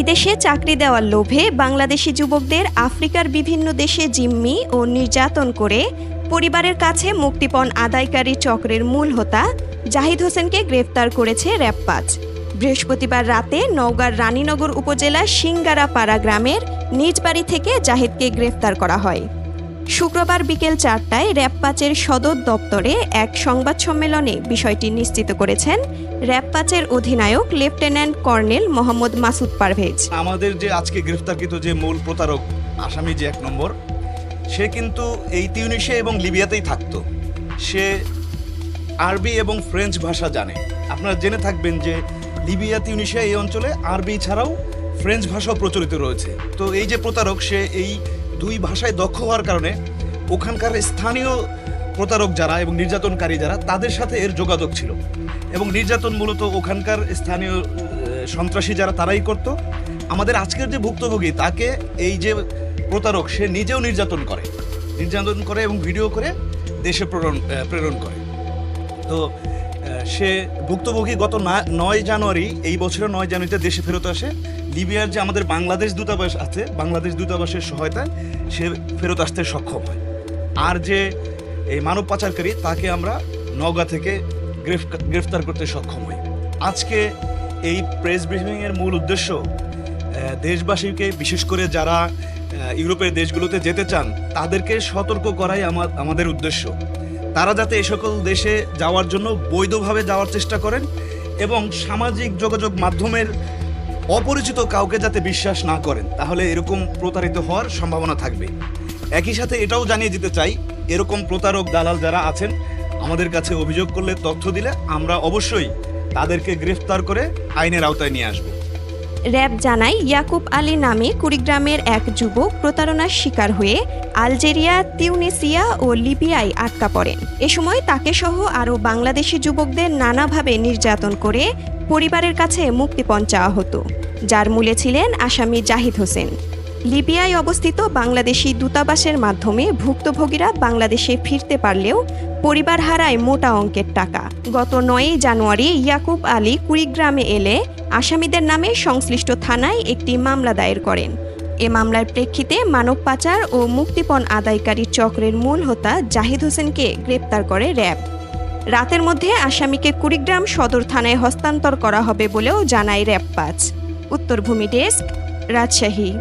বিদেশে চাকরি দেওয়ার লোভে বাংলাদেশি যুবকদের আফ্রিকার বিভিন্ন দেশে জিম্মি ও নির্যাতন করে পরিবারের কাছে মুক্তিপণ আদায়কারী চক্রের মূল হোতা জাহিদ হোসেনকে গ্রেফতার করেছে র্যাব বৃহস্পতিবার রাতে নওগাঁর রানীনগর উপজেলার সিঙ্গারাপাড়া গ্রামের নিজ বাড়ি থেকে জাহিদকে গ্রেফতার করা হয়। শুক্রবার বিকেল চারটায় র্যাব পাঁচের সদর দপ্তরে এক সংবাদ সম্মেলনে বিষয়টি নিশ্চিত করেছেন র্যাব পাঁচের অধিনায়ক লেফটেন্যান্ট কর্নেল মোহাম্মদ মাসুদ পারভেজ। আমাদের যে আজকে গ্রেফতারকৃত যে মূল প্রতারক, আসামি যে এক নম্বর, সে কিন্তু এই তিউনিশিয়া এবং লিবিয়াতেই থাকতো। সে আরবি এবং ফ্রেঞ্চ ভাষা জানে। আপনারা জেনে থাকবেন যে লিবিয়া, তিউনিশিয়া এই অঞ্চলে আরবি ছাড়াও ফ্রেঞ্চ ভাষাও প্রচলিত রয়েছে। তো এই যে প্রতারক, সে এই দুই ভাষায় দক্ষ হওয়ার কারণে ওখানকার স্থানীয় প্রতারক যারা এবং নির্যাতনকারী যারা, তাদের সাথে এর যোগাযোগ ছিল। এবং নির্যাতন মূলত ওখানকার স্থানীয় সন্ত্রাসী যারা, তারাই করত। আমাদের আজকের যে ভুক্তভোগী, তাকে এই যে প্রতারক, সে নিজেও নির্যাতন করে। নির্যাতন করে এবং ভিডিও করে দেশে প্রেরণ প্রেরণ করে। তো সে ভুক্তভোগী গত নয় জানুয়ারি, এই বছরের নয় জানুয়ারিতে দেশে ফেরত আসে। লিবিয়ার যে আমাদের বাংলাদেশ দূতাবাস আছে, বাংলাদেশ দূতাবাসের সহায়তায় সে ফেরত আসতে সক্ষম হয়। আর যে এই মানব পাচারকারী, তাকে আমরা নওগাঁ থেকে গ্রেফ- গ্রেফতার করতে সক্ষম হই। আজকে এই প্রেস ব্রিফিংয়ের মূল উদ্দেশ্য দেশবাসীকে, বিশেষ করে যারা ইউরোপের দেশগুলোতে যেতে চান, তাদেরকে সতর্ক করাই আমাদের উদ্দেশ্য। তারা যাতে এ সকল দেশে যাওয়ার জন্য বৈধভাবে যাওয়ার চেষ্টা করেন এবং সামাজিক যোগাযোগ মাধ্যমের অপরিচিত কাউকে যাতে বিশ্বাস না করেন, তাহলে এরকম প্রতারিত হওয়ার সম্ভাবনা থাকবে। একই সাথে এটাও জানিয়ে দিতে চাই, এরকম প্রতারক দালাল যারা আছেন, আমাদের কাছে অভিযোগ করলে তথ্য দিলে আমরা অবশ্যই তাদেরকে গ্রেফতার করে আইনের আওতায় নিয়ে আসব। র্যাব জানায়, ইয়াকুব আলী নামে কুড়িগ্রামের এক যুবক প্রতারণার শিকার হয়ে আলজেরিয়া, তিউনিসিয়া ও লিবিয়ায় আটকা পড়েন। এ সময় তাকে সহ আরও বাংলাদেশি যুবকদের নানাভাবে নির্যাতন করে পরিবারের কাছে মুক্তিপণ চাওয়া হতো, যার মূলে ছিলেন আসামি জাহিদ হোসেন। লিবিয়ায় অবস্থিত বাংলাদেশি দূতাবাসের মাধ্যমে ভুক্তভোগীরা বাংলাদেশে ফিরতে পারলেও পরিবার হারায় মোটা অঙ্কের টাকা। গত নয়ই জানুয়ারি ইয়াকুব আলী কুড়িগ্রামে এলে আসামিদের নামে সংশ্লিষ্ট থানায় একটি মামলা দায়ের করেন। এ মামলার প্রেক্ষিতে মানব পাচার ও মুক্তিপণ আদায়কারী চক্রের মূল হোতা জাহিদ হোসেনকে গ্রেপ্তার করে র্যাব। রাতের মধ্যে আসামিকে কুড়িগ্রাম সদর থানায় হস্তান্তর করা হবে বলেও জানায় র্যাব পাঁচ। উত্তরভূমি ডেস্ক, রাজশাহী।